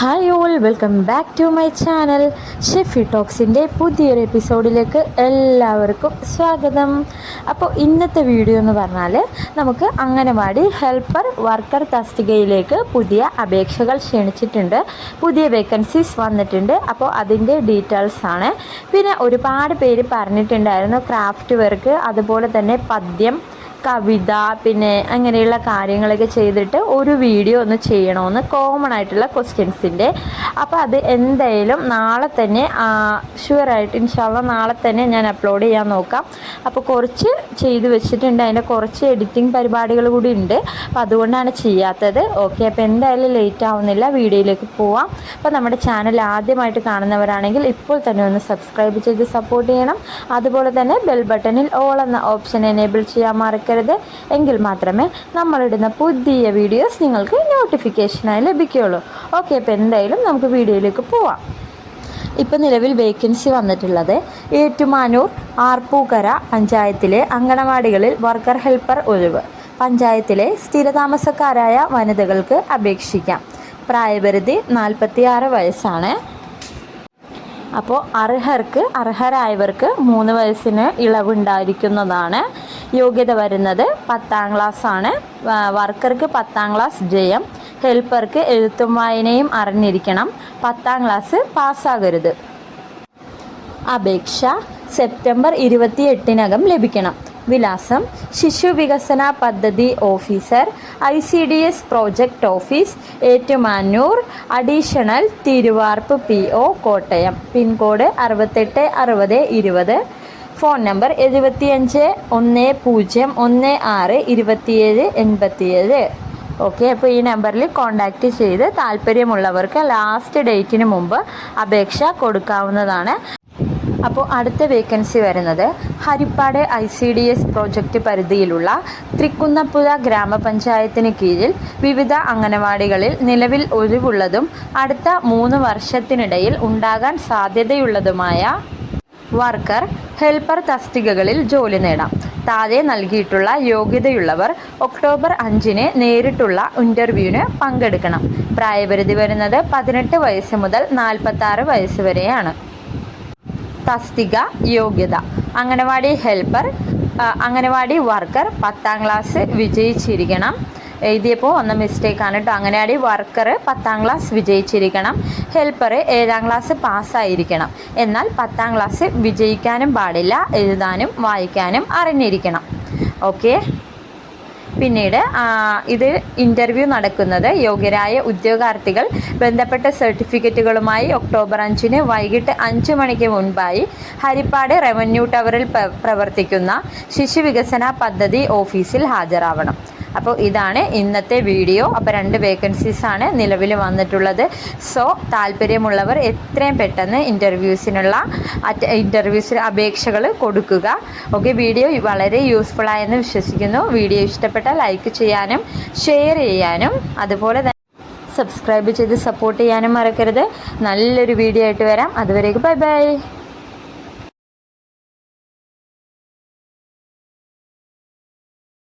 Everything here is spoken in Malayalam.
Hi all welcome back to my channel Shefi ടോക്സിന്റെ പുതിയൊരു എപ്പിസോഡിലേക്ക് എല്ലാവർക്കും സ്വാഗതം. അപ്പോൾ ഇന്നത്തെ വീഡിയോ എന്ന് പറഞ്ഞാൽ നമുക്ക് അംഗനവാടി ഹെൽപ്പർ വർക്കർ തസ്തികയിലേക്ക് പുതിയ അപേക്ഷകൾ ക്ഷണിച്ചിട്ടുണ്ട്. പുതിയ വേക്കൻസീസ് വന്നിട്ടുണ്ട്. അപ്പോൾ അതിന്റെ ഡീറ്റെയിൽസ് ആണ്. പിന്നെ ഒരുപാട് പേര് പറഞ്ഞിട്ടുണ്ടായിരുന്നു ക്രാഫ്റ്റ് വർക്ക് അതുപോലെ തന്നെ പദ്യം കവിത പിന്നെ അങ്ങനെയുള്ള കാര്യങ്ങളൊക്കെ ചെയ്തിട്ട് ഒരു വീഡിയോ ഒന്ന് ചെയ്യണമെന്ന് കോമൺ ആയിട്ടുള്ള ക്വസ്റ്റ്യൻസിന്റെ അപ്പോൾ അത് എന്തായാലും നാളെ തന്നെ ഷുവറായിട്ട് ഇൻഷാല്ല നാളെ തന്നെ ഞാൻ അപ്ലോഡ് ചെയ്യാൻ നോക്കാം. അപ്പോൾ കുറച്ച് ചെയ്ത് വെച്ചിട്ടുണ്ട് അതിന്റെ കുറച്ച് എഡിറ്റിംഗ് പരിപാടികൾ കൂടി ഉണ്ട്. അപ്പോൾ അതുകൊണ്ടാണ് ചെയ്യാത്തത്. ഓക്കെ അപ്പോൾ എന്തായാലും ലേറ്റ് ആവുന്നില്ല വീഡിയോയിലേക്ക് പോവാം. അപ്പോൾ നമ്മുടെ ചാനൽ ആദ്യമായിട്ട് കാണുന്നവരാണെങ്കിൽ ഇപ്പോൾ തന്നെ ഒന്ന് സബ്സ്ക്രൈബ് ചെയ്ത് സപ്പോർട്ട് ചെയ്യണം. അതുപോലെ തന്നെ ബെൽ ബട്ടണിൽ ഓൾ എന്ന ഓപ്ഷൻ എനേബിൾ ചെയ്യാൻ മറക്കരുത്. എങ്കിൽ മാത്രമേ നമ്മളിടുന്ന പുതിയ വീഡിയോസ് നിങ്ങൾക്ക് നോട്ടിഫിക്കേഷനായി ലഭിക്കുകയുള്ളൂ. ഓക്കെ അപ്പോൾ എന്തായാലും നമുക്ക് വീഡിയോയിലേക്ക് പോവാം. ഇപ്പോൾ നിലവിൽ വേക്കൻസി വന്നിട്ടുള്ളത് ഏറ്റുമാനൂർ ആർപ്പൂക്കര പഞ്ചായത്തിലെ അങ്കണവാടികളിൽ വർക്കർ ഹെൽപ്പർ ഒഴിവ്. പഞ്ചായത്തിലെ സ്ഥിരതാമസക്കാരായ വനിതകൾക്ക് അപേക്ഷിക്കാം. പ്രായപരിധി നാൽപ്പത്തിയാറ് വയസ്സാണ്. അപ്പോൾ അർഹർക്ക് അർഹരായവർക്ക് മൂന്ന് വയസ്സിന് ഇളവുണ്ടായിരിക്കുന്നതാണ് യോഗ്യത വരുന്നത് പത്താം ക്ലാസ് ആണ്. വർക്കർക്ക് പത്താം ക്ലാസ് ജയം. ഹെൽപ്പർക്ക് എഴുത്തും വായനയും അറിഞ്ഞിരിക്കണം. പത്താം ക്ലാസ് പാസ്സാകരുത്. അപേക്ഷ സെപ്റ്റംബർ ഇരുപത്തി എട്ടിനകം ലഭിക്കണം. വിലാസം ശിശു വികസന പദ്ധതി officer I C D S project office Ettumanoor additional Thiruvarppu P O Kottayam. Pincode അറുപത്തെട്ട് അറുപത് ഇരുപത്. ഫോൺ നമ്പർ എഴുപത്തിയഞ്ച് ഒന്ന് പൂജ്യം ഒന്ന് ആറ് ഇരുപത്തിയേഴ് എൺപത്തിയേഴ്. ഓക്കെ അപ്പോൾ ഈ നമ്പറിൽ കോൺടാക്റ്റ് ചെയ്ത് താല്പര്യമുള്ളവർക്ക് ലാസ്റ്റ് ഡേറ്റിന് മുമ്പ് അപേക്ഷ കൊടുക്കാവുന്നതാണ്. അപ്പോൾ അടുത്ത വേക്കൻസി വരുന്നത് Harippad I C D S project പരിധിയിലുള്ള തൃക്കുന്നപ്പുഴ ഗ്രാമപഞ്ചായത്തിന് കീഴിൽ വിവിധ അംഗനവാടികളിൽ നിലവിൽ ഒഴിവുള്ളതും അടുത്ത മൂന്ന് വർഷത്തിനിടയിൽ ഉണ്ടാകാൻ സാധ്യതയുള്ളതുമായ വർക്കർ ഹെൽപ്പർ തസ്തികകളിൽ ജോലി നേടാം. താഴെ നൽകിയിട്ടുള്ള യോഗ്യതയുള്ളവർ ഒക്ടോബർ അഞ്ചിന് നേരിട്ടുള്ള ഇന്റർവ്യൂവിന് പങ്കെടുക്കണം. പ്രായപരിധി വരുന്നത് പതിനെട്ട് വയസ്സ് മുതൽ നാൽപ്പത്തി വയസ്സ് വരെയാണ്. തസ്തിക യോഗ്യത. അംഗനവാടി ഹെൽപ്പർ അംഗനവാടി വർക്കർ പത്താം ക്ലാസ് വിജയിച്ചിരിക്കണം. എഴുതിയപ്പോൾ ഒന്ന് മിസ്റ്റേക്കാണ് കേട്ടോ അംഗനവാടി വർക്കർ പത്താം ക്ലാസ് വിജയിച്ചിരിക്കണം. ഹെൽപ്പർ ഏഴാം ക്ലാസ് പാസ്സായിരിക്കണം എന്നാൽ പത്താം ക്ലാസ് വിജയിക്കാനും പാടില്ല എഴുതാനും വായിക്കാനും അറിഞ്ഞിരിക്കണം. ഓക്കെ പിന്നീട് ഇത് ഇന്റർവ്യൂ നടക്കുന്നത് യോഗ്യരായ ഉദ്യോഗാർത്ഥികൾ ബന്ധപ്പെട്ട സർട്ടിഫിക്കറ്റുകളുമായി ഒക്ടോബർ അഞ്ചിന് വൈകിട്ട് അഞ്ച് മണിക്ക് മുൻപായി ഹരിപ്പാട് റവന്യൂ ടവറിൽ പ്രവർത്തിക്കുന്ന ശിശുവികസന പദ്ധതി ഓഫീസിൽ ഹാജരാവണം. അപ്പോൾ ഇതാണ് ഇന്നത്തെ വീഡിയോ. അപ്പോൾ രണ്ട് വേക്കൻസീസ് ആണ് നിലവിൽ വന്നിട്ടുള്ളത്. സോ താല്പര്യമുള്ളവർ എത്രയും പെട്ടെന്ന് ഇന്റർവ്യൂസിനുള്ള ഇന്റർവ്യൂസിന് അപേക്ഷകൾ കൊടുക്കുക. ഓക്കെ വീഡിയോ വളരെ യൂസ്ഫുൾ ആയെന്ന് വിശ്വസിക്കുന്നു. വീഡിയോ ഇഷ്ടപ്പെട്ട ലൈക്ക് ചെയ്യാനും ഷെയർ ചെയ്യാനും അതുപോലെ തന്നെ സബ്സ്ക്രൈബ് ചെയ്ത് സപ്പോർട്ട് ചെയ്യാനും മറക്കരുത്. നല്ലൊരു വീഡിയോ ആയിട്ട് വരാം. അതുവരേക്ക് ബൈ ബൈ